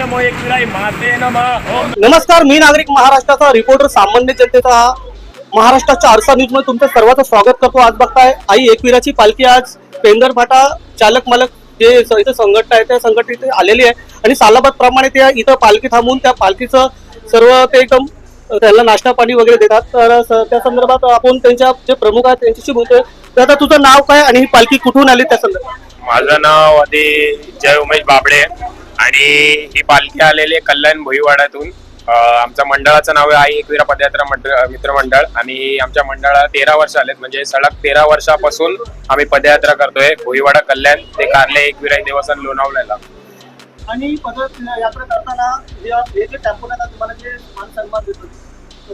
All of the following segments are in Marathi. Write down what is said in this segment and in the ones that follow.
नमो माते नमस्कार मी नागरिक महाराष्ट्राचा रिपोर्टर सामान्य जनतेचा महाराष्ट्राच्या आरसा न्यूजमध्ये तुमचं सर्वांचं स्वागत करतो. आज बघताय आई एकविराची पालखी आज पेंदर फाटा चालक मालक जे इथं संघटना आहे त्या संघटना इथे आलेली आहे. आणि सालाबाद प्रमाणे त्या इथं पालखी थांबून त्या पालखीचं सर्व ते एकदम त्यांना नाश्ता पाणी वगैरे देतात. तर स- त्या संदर्भात आपण त्यांच्या जे प्रमुख आहेत त्यांच्याशी बोलतोय. तर आता तुझं नाव काय आणि ही पालखी कुठून आली त्या संदर्भात? माझं नाव आधी जय उमेश बाबडे. आणि ही पालखी आलेली आहे कल्याण भुईवाड्यातून आमच्या मंडळाचं नाव आहे आई एकविरा पदयात्रा मंडळ. मित्रमंडळ आणि आमच्या मंडळाला तेरा वर्ष आलेत. म्हणजे सलग तेरा वर्षापासून आम्ही पदयात्रा करतोय. भुईवाडा कल्याण ते कारले एकविरा देवस्थान लोणावळ्याला. आणि पदयात्रा करताना हे जे टेम्पोला तुम्हाला जे मान सन्मान देतो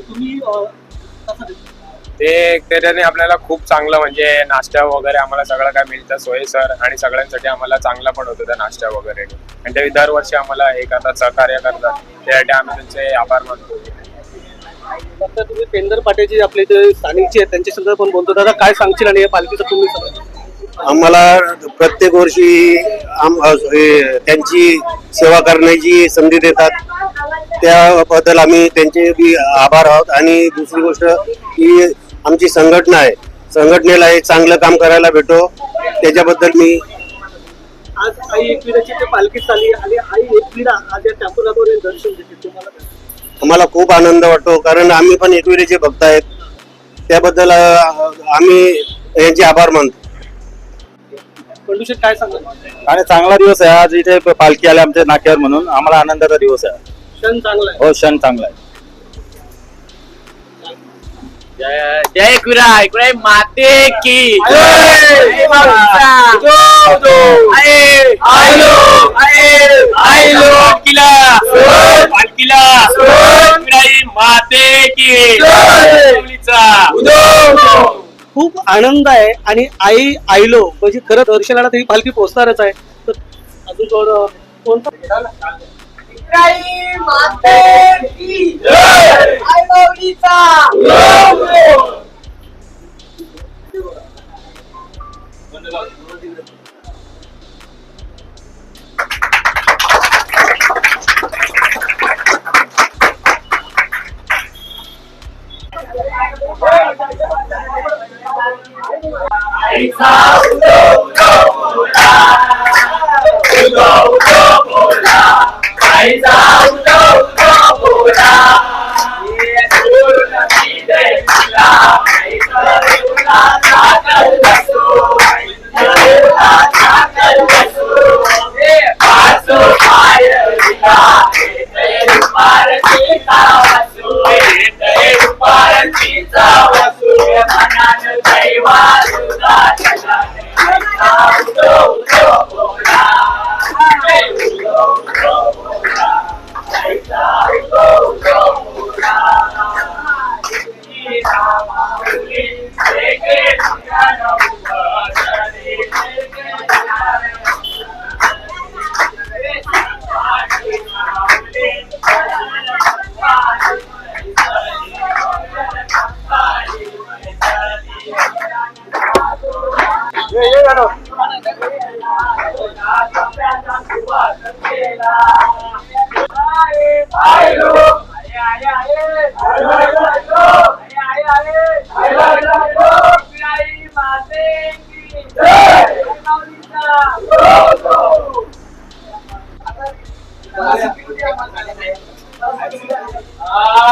तुम्ही कसं देतो. ते त्याच्याने आपल्याला खूप चांगलं म्हणजे नाश्ता वगैरे आम्हाला सगळं काय मिळतं सोयीसर आणि सगळ्यांसाठी आम्हाला चांगला पण होतो त्या नाश्ता वगैरे. आणि ते दरवर्षी आम्हाला हे करतात सहकार्य करतात. त्यासाठी आम्ही त्यांचे आभार मानतो. फक्त तुम्ही पेंदर पाटेची आपले जे स्थानिकचे आहेत त्यांच्या संदर्भात पण बोलतो. दादा काय सांगशील आणि या पालखीचं तुम्ही. आम्हाला प्रत्येक वर्षी आम- हे, त्यांची सेवा करण्याची संधी देतात त्याबद्दल आम्ही त्यांचे बी आभार आहोत. आणि दुसरी गोष्ट ही आमची संघटना आहे. संघटनेला एक चांगलं काम करायला भेटो. त्याच्याबद्दल मी आज आई एकविराची ते पालखी चालली आणि आई एकविरा आज या टेम्पोला दर्शन देते तुम्हाला काय? आम्हाला खूप आनंद वाटतो कारण आम्ही पण एकविरेचे भक्त आहेत. त्याबद्दल आम्ही यांचे आभार मानतो. काय आणि चांगला दिवस आहे आज इथे पालखी आल्या आमच्या नाक्यावर म्हणून. आम्हाला आनंदाचा दिवस आहे. क्षण चांगला आहे. हो क्षण चांगला आहे. आयलो, आहे, आयलो, पालखीला, पालखीला, एकविराई माते। की. खूप आनंद आहे आणि आई आईलो म्हणजे खरं दर्शनाला तरी पालखी पोहोचणारच आहे. तर अजून थोडं कोणतं 在草都走不到，走都不到，在草都走不到。 아이고 아야 아야 예. 예, 예.